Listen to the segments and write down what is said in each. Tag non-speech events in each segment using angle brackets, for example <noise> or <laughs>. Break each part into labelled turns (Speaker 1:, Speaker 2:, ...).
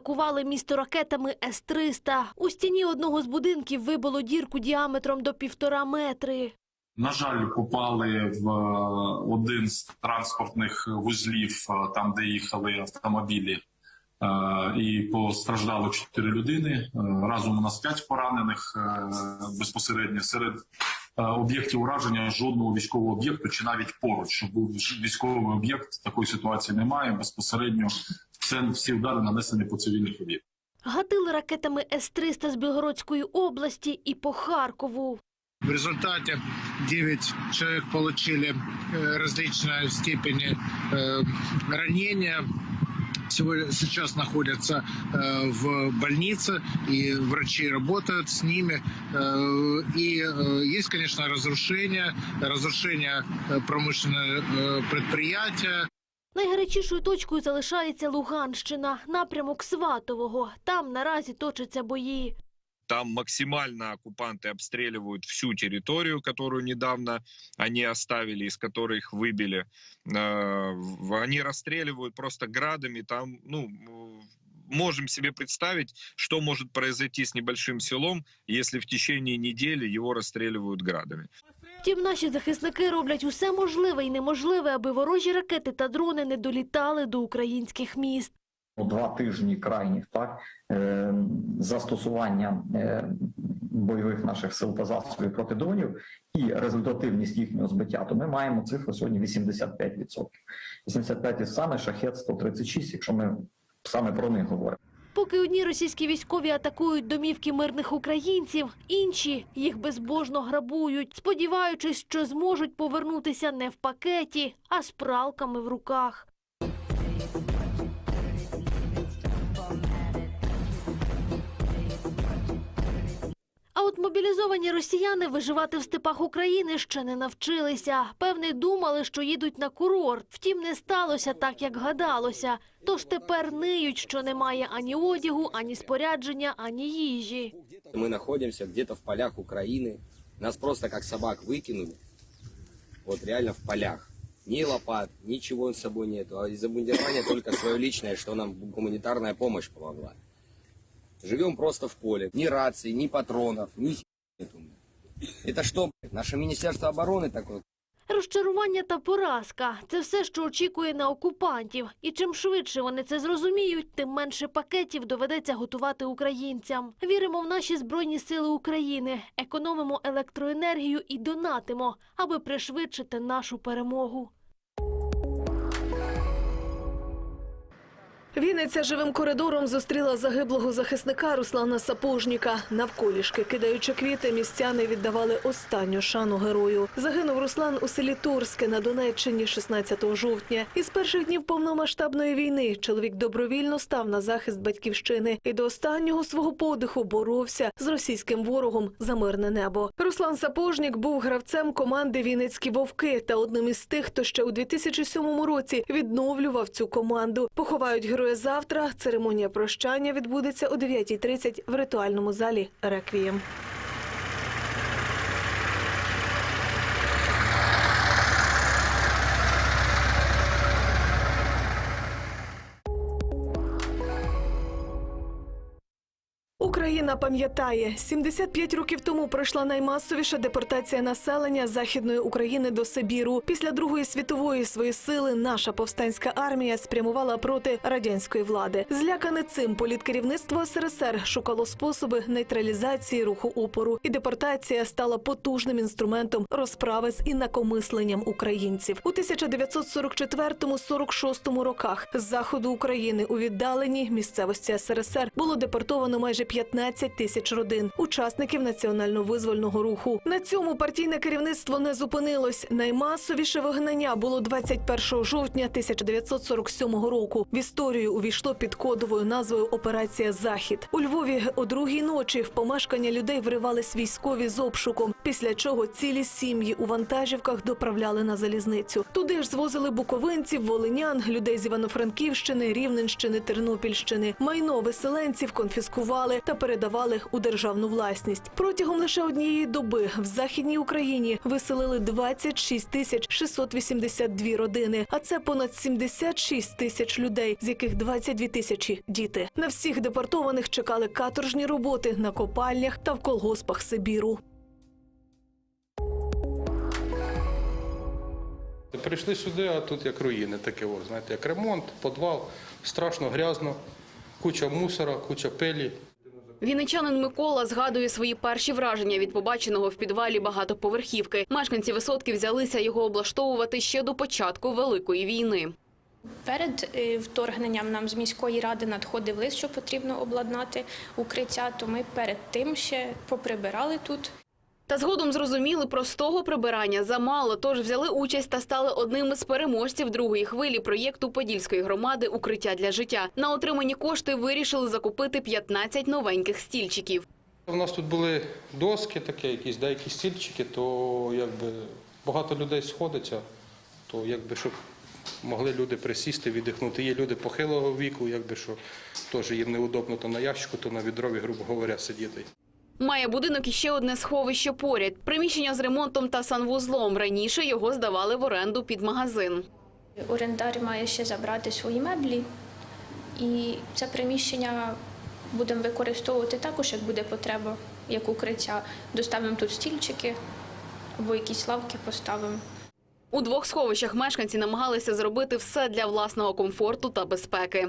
Speaker 1: Атакували місто ракетами С-300. У стіні одного з будинків вибило дірку діаметром до півтора метри.
Speaker 2: На жаль, попали в е, один з транспортних вузлів, е, там де їхали автомобілі, е, і постраждало чотири людини. Разом у нас п'ять поранених безпосередньо серед об'єктів ураження жодного військового об'єкту чи навіть поруч, щоб був військовий об'єкт. Такої ситуації немає. Безпосередньо це всі удари нанесені по цивільних об'єктах.
Speaker 1: Гатили ракетами С-300 з Білгородської області і по Харкову.
Speaker 3: В результате 9 человек получили э, различной степени э, ранения. Сегодня, сейчас находятся э, в больнице, и врачи работают с ними. Э, и э, есть, конечно, разрушение, разрушение э, промышленного э, предприятия,
Speaker 1: Найгарячішою точкою залишається Луганщина, напрямок Сватового. Там наразі точаться бої.
Speaker 4: Там максимально оккупанты обстреливают всю территорию, которую недавно они оставили, из которой их выбили. Э, в- Они расстреливают просто градами. Там, ну, м, можем себе представить, что может произойти с небольшим селом, если в течение недели его расстреливают градами.
Speaker 1: Втім, наші захисники роблять усе можливе і неможливе, аби ворожі ракети та дрони не долітали до українських міст.
Speaker 5: ну, два тижні крайніх так е, застосування е, бойових наших сил та засобів проти дронів і результативність їхнього збиття, то ми маємо цифру сьогодні 85%. 85% саме шахет 136, якщо ми саме про них говоримо.
Speaker 1: Поки одні російські військові атакують домівки мирних українців, інші їх безбожно грабують, сподіваючись, що зможуть повернутися не в пакеті, а з пралками в руках. мобілізовані росіяни виживати в степах України ще не навчилися. Певне, думали, що їдуть на курорт. Втім, не сталося так, як гадалося. Тож тепер ниють, що немає ані одягу, ані спорядження, ані їжі.
Speaker 6: Мы находимся где-то в полях Украины. Нас просто как собак выкинули. Вот реально в полях. Ни лопат, ничего с собой нету. А из обмундирования только свое личное, что нам гуманитарная помощь помогла. Живем просто в поле. Ни рации, ни патронов, ни хи- нету. Это что, наше Министерство обороны такое?
Speaker 1: Розчарування та поразка це все, що очікує на окупантів. І чим швидше вони це зрозуміють, тим менше пакетів доведеться готувати українцям. Віримо в наші збройні сили України, економимо електроенергію і донатимо, аби пришвидшити нашу перемогу.
Speaker 7: Вінниця живим коридором зустріла загиблого захисника Руслана Сапожніка. Навколішки, кидаючи квіти, містяни віддавали останню шану герою. Загинув Руслан у селі Турське на Донеччині 16 жовтня. Із перших днів повномасштабної війни чоловік добровільно став на захист батьківщини і до останнього свого подиху боровся з російським ворогом за мирне небо. Руслан Сапожнік був гравцем команди Вінницькі вовки та одним із тих, хто ще у 2007 році відновлював цю команду. Поховають героя завтра. Церемонія прощання відбудеться о 9.30 в ритуальному залі Реквієм. Україна пам'ятає, 75 років тому пройшла наймасовіша депортація населення Західної України до Сибіру. Після Другої світової свої сили наша повстанська армія спрямувала проти радянської влади. Злякане цим політкерівництво СРСР шукало способи нейтралізації руху опору, і депортація стала потужним інструментом розправи з інакомисленням українців. У 1944-46 роках з заходу України у віддаленій місцевості СРСР було депортовано майже 15 тисяч родин, учасників національно-визвольного руху. На цьому партійне керівництво не зупинилось. Наймасовіше вигнання було 21 жовтня 1947 року. В історію увійшло під кодовою назвою Операція Захід. У Львові о другій ночі в помешкання людей вривались військові з обшуком. Після чого цілі сім'ї у вантажівках доправляли на залізницю. Туди ж звозили буковинців, волинян, людей з Івано-Франківщини, Рівненщини, Тернопільщини. Майно виселенців конфіскували та передавали у державну власність. Протягом лише однієї доби в західній Україні виселили 26 тисяч 682 родини, а це понад 76 тисяч людей, з яких 22 тисячі діти. На всіх депортованих чекали каторжні роботи на копальнях та в колгоспах Сибіру.
Speaker 8: Прийшли сюди, а тут як руїни таке, о, знаєте, як ремонт, підвал, страшно, грязно, куча мусора, куча пилі.
Speaker 9: Вінничанин Микола згадує свої перші враження від побаченого в підвалі багатоповерхівки. Мешканці висотки взялися його облаштовувати ще до початку Великої війни.
Speaker 10: Перед е, вторгненням нам з міської ради надходив лист, що потрібно обладнати укриття. То ми перед тим ще поприбирали тут.
Speaker 9: Та згодом зрозуміли, простого прибирання замало, тож взяли участь та стали одним із переможців другої хвилі проєкту Подільської громади «Укриття для життя». На отримані кошти вирішили закупити 15 новеньких стільчиків.
Speaker 8: У нас тут були доски, такі, якісь деякі стільчики, то якби багато людей сходиться, то якби щоб могли люди присісти, віддихнути. Є люди похилого віку, якби що теж їм неудобно то на ящику, то на відрові, грубо говоря, сидіти.
Speaker 9: Має будинок іще одне сховище поряд. Приміщення з ремонтом та санвузлом. Раніше його здавали в оренду під магазин.
Speaker 10: Орендар має ще забрати свої меблі, і це приміщення будемо використовувати також, як буде потреба, як укриття. Доставимо тут стільчики або якісь лавки поставимо.
Speaker 9: У двох сховищах мешканці намагалися зробити все для власного комфорту та безпеки.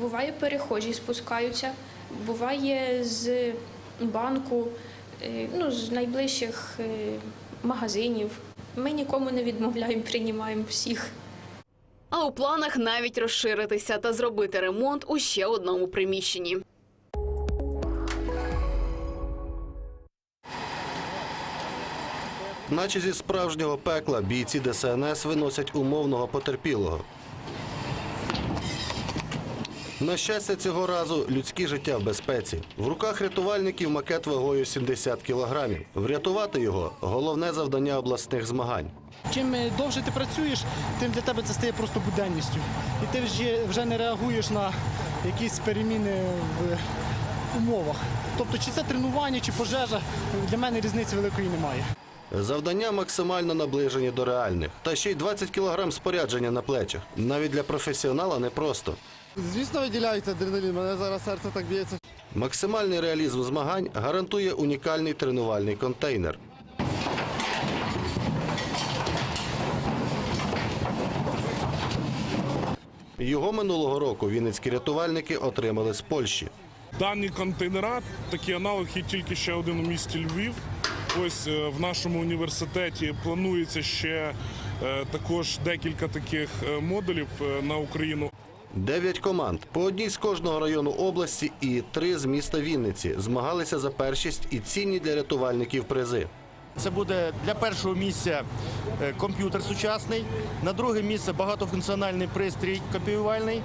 Speaker 10: Буває, перехожі спускаються, буває з банку, е, ну, з найближчих е, магазинів. Ми нікому не відмовляємо, приймаємо всіх.
Speaker 9: А у планах навіть розширитися та зробити ремонт у ще одному приміщенні.
Speaker 5: Наче зі справжнього пекла бійці ДСНС виносять умовного потерпілого. На щастя, цього разу людське життя в безпеці. В руках рятувальників макет вагою 70 кілограмів. Врятувати його головне завдання обласних змагань.
Speaker 11: Чим е, довше ти працюєш, тим для тебе це стає просто буденністю. І ти вже, вже не реагуєш на якісь переміни в умовах. Тобто, чи це тренування, чи пожежа, для мене різниці великої немає.
Speaker 5: Завдання максимально наближені до реальних. Та ще й 20 кілограм спорядження на плечах. Навіть для професіонала непросто.
Speaker 11: Звісно, виділяється адреналін, мене зараз серце так б'ється.
Speaker 5: Максимальний реалізм змагань гарантує унікальний тренувальний контейнер. Його минулого року вінницькі рятувальники отримали з Польщі.
Speaker 12: Дані контейнера, такий аналог є тільки ще один у місті Львів. Ось е, в нашому університеті планується ще е, також декілька таких е, модулів на Україну.
Speaker 5: Дев'ять команд по одній з кожного району області і три з міста Вінниці змагалися за першість і цінні для рятувальників призи.
Speaker 11: Це буде для першого місця е, комп'ютер сучасний, на друге місце багатофункціональний пристрій копіювальний,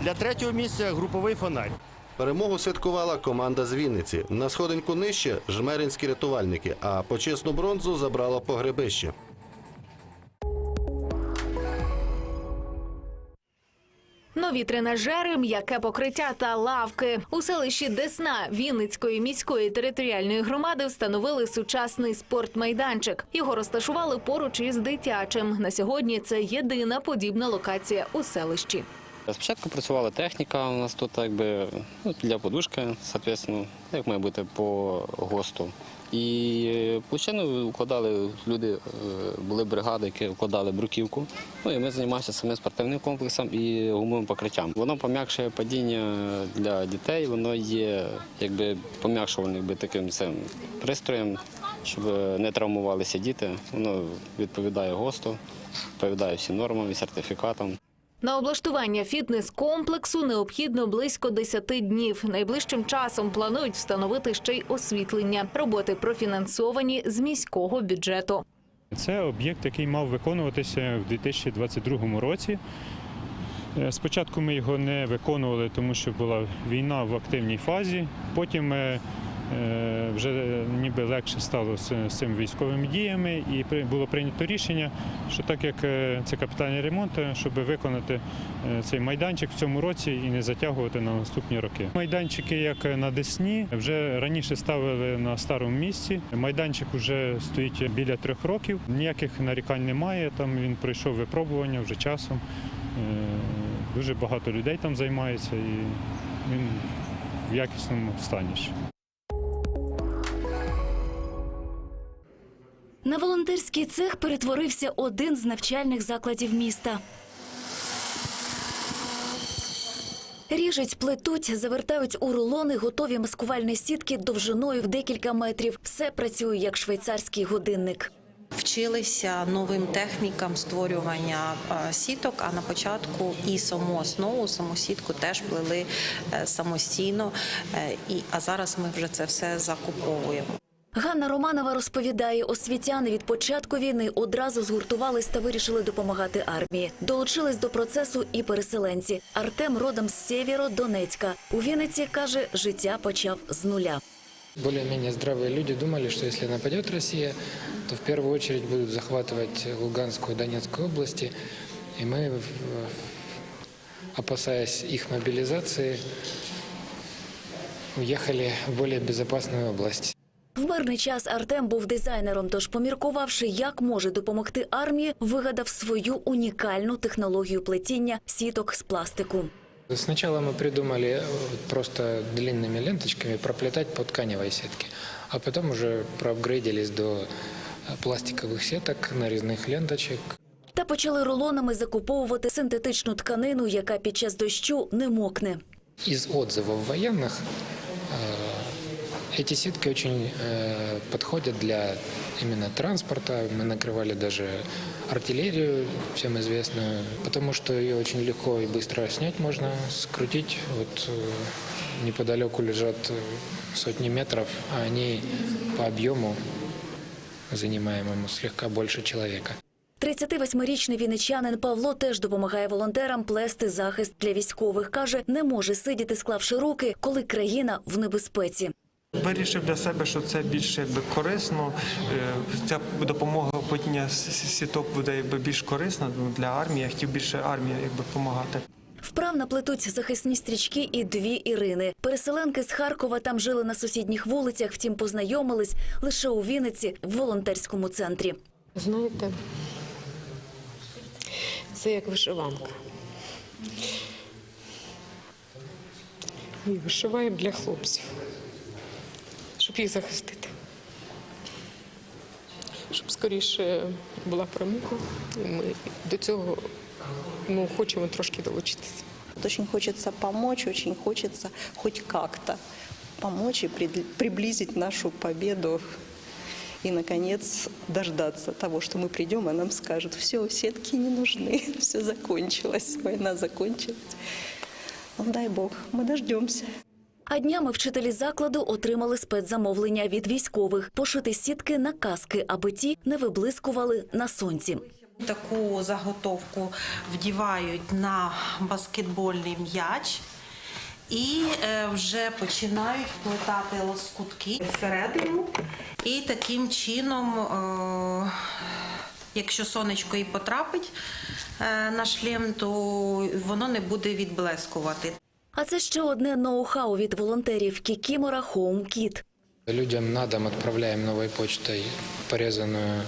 Speaker 11: для третього місця груповий фонарь.
Speaker 5: Перемогу святкувала команда з Вінниці. На сходинку нижче жмеринські рятувальники, а почесну бронзу забрало погребище.
Speaker 1: Нові тренажери, м'яке покриття та лавки у селищі Десна Вінницької міської територіальної громади встановили сучасний спортмайданчик. Його розташували поруч із дитячим. На сьогодні це єдина подібна локація у селищі.
Speaker 13: Спочатку працювала техніка у нас тут якби ну, для подушки, соответственно, як має бути по ГОСТу. І площину укладали люди, е, були бригади, які укладали бруківку. Ну і ми займалися самим спортивним комплексом і гумовим покриттям. Воно пом'якшує падіння для дітей, воно є якби пом'якшувальним таким цим пристроєм, щоб не травмувалися діти. Воно відповідає ГОСТу, відповідає всім нормам і сертифікатам.
Speaker 1: На облаштування фітнес-комплексу необхідно близько 10 днів. Найближчим часом планують встановити ще й освітлення. Роботи профінансовані з міського бюджету.
Speaker 14: Це об'єкт, який мав виконуватися в 2022 році. Е, Спочатку ми його не виконували, тому що була війна в активній фазі. Потім е, вже ніби легше стало з, цими військовими діями, і було прийнято рішення, що так як е, це капітальний ремонт, е, щоб виконати е, цей майданчик в цьому році і не затягувати на наступні роки. Майданчики, як на Десні, вже раніше ставили на старому місці. Майданчик вже стоїть біля трьох років. Ніяких нарікань немає. Там він пройшов випробування вже часом. Е, Дуже багато людей там займається і він в якісному стані.
Speaker 15: На волонтерський цех перетворився один з навчальних закладів міста. Ріжуть, плетуть, завертають у рулони готові маскувальні сітки довжиною в декілька метрів. Все працює як швейцарський годинник.
Speaker 6: Вчилися новим технікам створювання е, сіток, а на початку і саму основу, саму сітку теж плели е, самостійно. Е, а зараз ми вже це все закуповуємо.
Speaker 15: Ганна Романова розповідає, освітяни від початку війни одразу згуртувались та вирішили допомагати армії. Долучились до процесу і переселенці. Артем родом з Сєвєродонецька. У Вінниці каже, життя почав з нуля.
Speaker 16: Более-менее здравые люди думали, что если нападет Россия, то в первую очередь будут захватывать Луганскую и Донецкую области. И мы, в- в- опасаясь их мобилизации, уехали в более безопасную область.
Speaker 15: В мирний час Артем був дизайнером, тож, поміркувавши, як може допомогти армії, вигадав свою унікальну технологію плетіння сіток з пластику.
Speaker 16: Сначала мы придумали э, вот просто длинными ленточками проплетать по тканевой сетке, а потом уже проапгрейдились до э, пластиковых сеток, нарезных ленточек,
Speaker 15: Та почали рулонами закуповувати синтетичну тканину, яка під час дощу не мокне.
Speaker 16: Из отзывов военных э, эти сетки очень э, подходят для именно транспорта. Мы накрывали даже артиллерию, всем известную, потому что ее очень легко и быстро снять можно, скрутить. Вот э, неподалеку лежат э, сотни метров, а они по объему занимаемому слегка больше человека.
Speaker 15: 38-річний вінничанин Павло теж допомагає волонтерам плести захист для військових. Каже, не може сидіти, склавши руки, коли країна в небезпеці.
Speaker 17: Вирішив для себе, що це більш якби корисно. Е, Ця допомога с- сіток буде якби більш корисна ну, для армії. Я хотів більше армії якби допомагати.
Speaker 15: Вправно плетуть захисні стрічки і дві Ірини. Переселенки з Харкова там жили на сусідніх вулицях, втім познайомились лише у Вінниці в волонтерському центрі.
Speaker 18: Знаєте, це як вишиванка. І вишиваємо для хлопців, щоб їх захистити. Щоб скоріше була перемога. І Ми до цього ну, хочемо трошки долучитися.
Speaker 19: Очень хочется помочь, очень хочется хоть как-то помочь и прид- приблизить нашу победу и, наконец, дождаться того, что мы придем, а нам скажут, все, сетки не нужны, <laughs> все закончилось, война закончилась. Ну, дай Бог, мы дождемся.
Speaker 15: А днями вчителі закладу отримали спецзамовлення від військових пошити сітки на каски, аби ті не виблискували на сонці.
Speaker 6: Таку заготовку вдівають на баскетбольний м'яч і е, вже починають вплетати лоскутки всередину. І таким чином, е, якщо сонечко і потрапить е, на шлем, то воно не буде відблескувати.
Speaker 15: А це ще одне ноу-хау від волонтерів Кікімора Хоум Кіт.
Speaker 16: Людям на дом отправляем новой почтой порезанную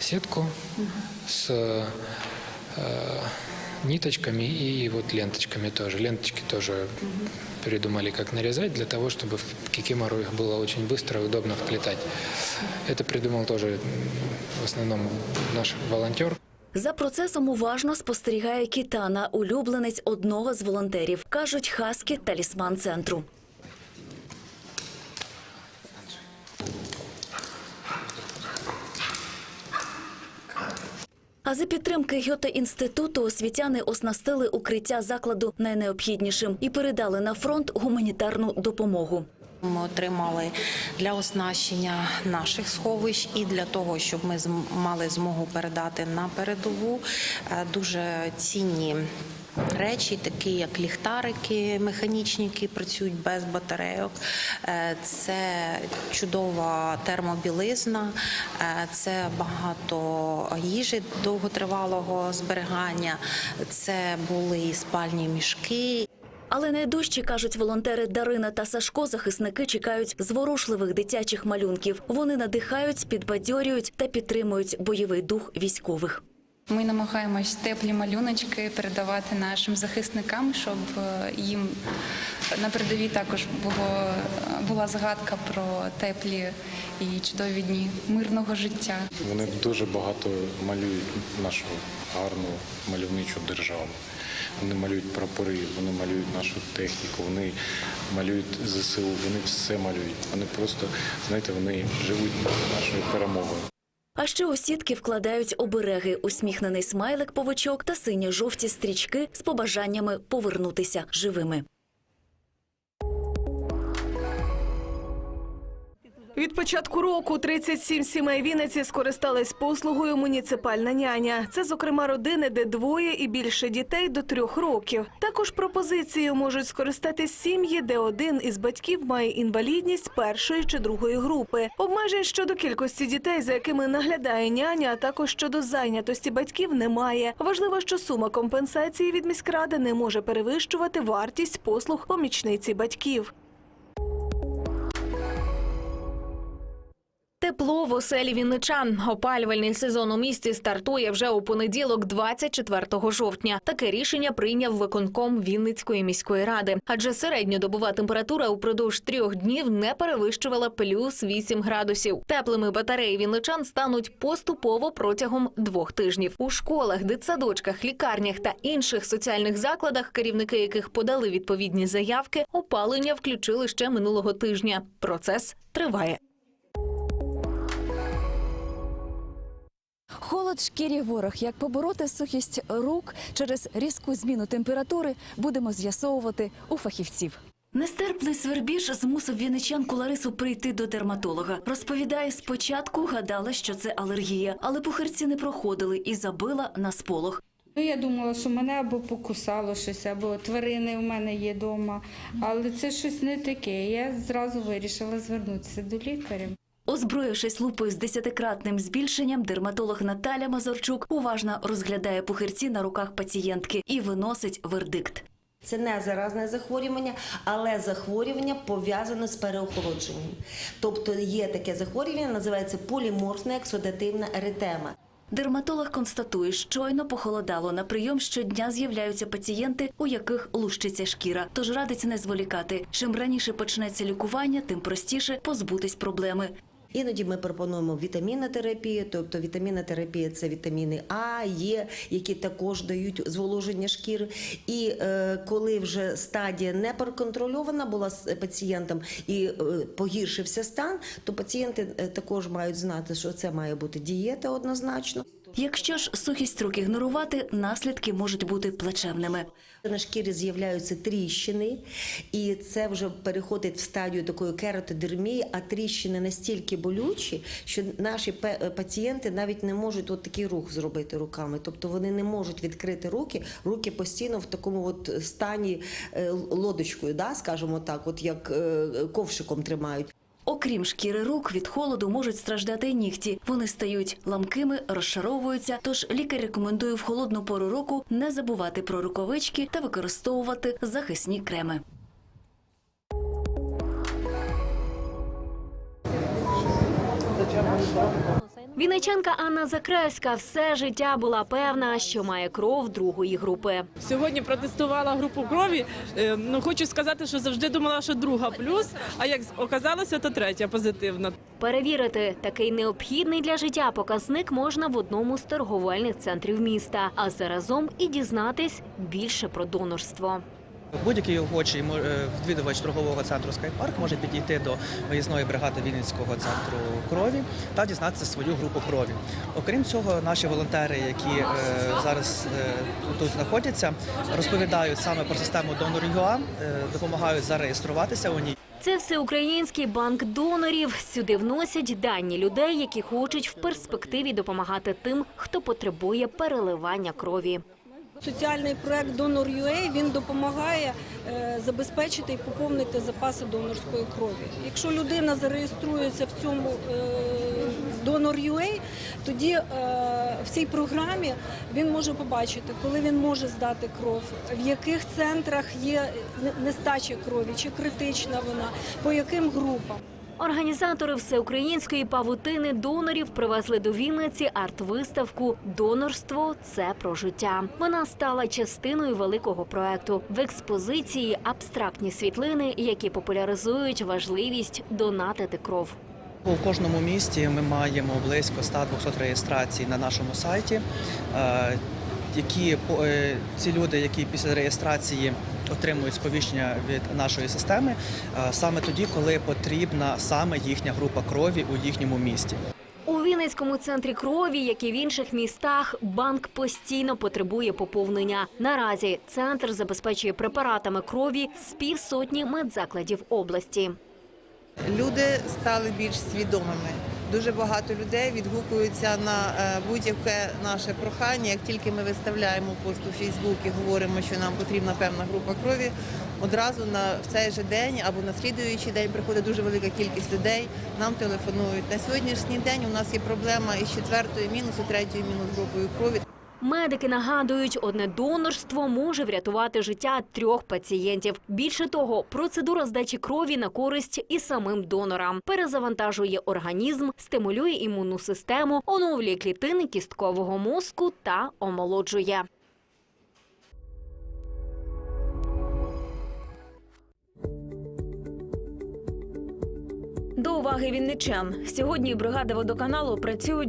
Speaker 16: сетку с э, ниточками и вот ленточками тоже. Ленточки тоже придумали, как нарезать, для того, чтобы в кикимору их было очень быстро и удобно вплетать. Это придумал тоже м, в основном наш волонтер.
Speaker 15: За процесом уважно спостерігає Кітана, улюбленець одного з волонтерів. Кажуть, Хаскі – талісман центру. А за підтримки Гьоте-інституту освітяни оснастили укриття закладу найнеобхіднішим і передали на фронт гуманітарну допомогу.
Speaker 6: Ми отримали для оснащення наших сховищ і для того, щоб ми мали змогу передати на передову е, дуже цінні речі, такі як ліхтарики механічні, які працюють без батарейок. Е, Це чудова термобілизна, е, це багато їжі довготривалого зберігання, це були спальні мішки.
Speaker 15: Але найдужче, кажуть волонтери Дарина та Сашко, захисники чекають зворушливих дитячих малюнків. Вони надихають, підбадьорюють та підтримують бойовий дух військових.
Speaker 20: Ми намагаємось теплі малюночки передавати нашим захисникам, щоб е, їм на передовій також було, була згадка про теплі і чудові дні мирного життя.
Speaker 2: Вони дуже багато малюють нашу гарну мальовничу державу. Вони малюють прапори, вони малюють нашу техніку, вони малюють ЗСУ, вони все малюють. Вони просто, знаєте, вони живуть нашою перемогою.
Speaker 15: А ще у сітки вкладають обереги, усміхнений смайлик повичок та синьо-жовті стрічки з побажаннями повернутися живими.
Speaker 7: Від початку року 37 сімей Вінниці скористались послугою муніципальна няня. Це, зокрема, родини, де двоє і більше дітей до трьох років. Також пропозицією можуть скористатись сім'ї, де один із батьків має інвалідність першої чи другої групи. Обмежень щодо кількості дітей, за якими наглядає няня, а також щодо зайнятості батьків, немає. Важливо, що сума компенсації від міськради не може перевищувати вартість послуг помічниці батьків.
Speaker 21: Тепло в оселі вінничан. Опалювальний сезон у місті стартує вже у понеділок, 24 жовтня. Таке рішення прийняв виконком Вінницької міської ради, адже середньодобова температура упродовж трьох днів не перевищувала плюс 8 градусів. Теплими батареї вінничан стануть поступово протягом двох тижнів. У школах, дитсадочках, лікарнях та інших соціальних закладах, керівники яких подали відповідні заявки, опалення включили ще минулого тижня. Процес триває.
Speaker 22: Холод шкірі ворог. Як побороти сухість рук через різку зміну температури, будемо з'ясовувати у фахівців.
Speaker 15: Нестерпний свербіж змусив вінничанку Ларису прийти до дерматолога. Розповідає, спочатку гадала, що це алергія, але пухирці не проходили і забила на сполох.
Speaker 23: Ну, я думала, що мене або покусало щось, або тварини у мене є вдома. Але це щось не таке. Я зразу вирішила звернутися до лікаря.
Speaker 15: Озброївшись лупою з десятикратним збільшенням, дерматолог Наталя Мазурчук уважно розглядає пухирці на руках пацієнтки і виносить вердикт.
Speaker 24: Це не заразне захворювання, але захворювання пов'язане з переохолодженням. Тобто є таке захворювання, називається поліморфна ексудативна еритема.
Speaker 15: Дерматолог констатує, щойно похолодало. На прийом щодня з'являються пацієнти, у яких лущиться шкіра. Тож радить не зволікати. Чим раніше почнеться лікування, тим простіше позбутись проблеми.
Speaker 24: Іноді ми пропонуємо вітамінотерапію, тобто вітамінотерапія це вітаміни А, Є, які також дають зволоження шкіри. І е, коли вже стадія не проконтрольована була з пацієнтом і е, погіршився стан, то пацієнти е, також мають знати, що це має бути дієта однозначно.
Speaker 15: Якщо ж сухість рук ігнорувати, наслідки можуть бути плачевними.
Speaker 24: На шкірі з'являються тріщини, і це вже переходить в стадію такої кератодермії, а тріщини настільки болючі, що наші пе- пацієнти навіть не можуть от такий рух зробити руками. Тобто вони не можуть відкрити руки, руки постійно в такому от стані е, лодочкою, да, скажімо так, от як е, ковшиком тримають.
Speaker 15: Окрім шкіри рук, від холоду можуть страждати й нігті. Вони стають ламкими, розшаровуються. Тож лікар рекомендує в холодну пору року не забувати про рукавички та використовувати захисні креми.
Speaker 21: Вінничанка Анна Закраївська все життя була певна, що має кров другої групи.
Speaker 25: Сьогодні протестувала групу крові. Е, Ну хочу сказати, що завжди думала, що друга плюс. А як оказалося, то третя позитивна.
Speaker 21: Перевірити такий необхідний для життя показник можна в одному з торговельних центрів міста, а заразом і дізнатись більше про донорство.
Speaker 26: Будь-який охочий е, відвідувач торгового центру Скайпарк може підійти до виїзної бригади Вінницького центру крові та дізнатися свою групу крові. Окрім цього, наші волонтери, які е, зараз е, тут знаходяться, розповідають саме про систему Донор.ua, е, допомагають зареєструватися у ній.
Speaker 21: Це всеукраїнський банк донорів. Сюди вносять дані людей, які хочуть в перспективі допомагати тим, хто потребує переливання крові.
Speaker 27: Соціальний проект Donor.ua, він допомагає е, забезпечити і поповнити запаси донорської крові. Якщо людина зареєструється в цьому е, Donor.ua, тоді е, в цій програмі він може побачити, коли він може здати кров, в яких центрах є нестача крові, чи критична вона, по яким групам.
Speaker 1: Організатори всеукраїнської павутини донорів привезли до Вінниці арт-виставку Донорство це про життя. Вона стала частиною великого проекту. В експозиції абстрактні світлини, які популяризують важливість донатити кров.
Speaker 26: У кожному місті ми маємо близько 100-200 реєстрацій на нашому сайті. е, Які е, ці люди, які після реєстрації отримують сповіщення від нашої системи, е, саме тоді, коли потрібна саме їхня група крові у їхньому місті.
Speaker 1: У Вінницькому центрі крові, як і в інших містах, банк постійно потребує поповнення. Наразі центр забезпечує препаратами крові з півсотні медзакладів області.
Speaker 4: Люди стали більш свідомими. Дуже багато людей відгукуються на е, будь-яке наше прохання. Як тільки ми виставляємо пост у Фейсбук і говоримо, що нам потрібна певна група крові, одразу на в цей же день або на слідуючий день приходить дуже велика кількість людей. Нам телефонують. На сьогоднішній день у нас є проблема із четвертою мінус третьою мінус групою крові.
Speaker 1: Медики нагадують, одне донорство може врятувати життя трьох пацієнтів. Більше того, процедура здачі крові на користь і самим донорам перезавантажує організм, стимулює імунну систему, оновлює клітини кісткового мозку та омолоджує. До уваги вінничан. Сьогодні бригади водоканалу працюють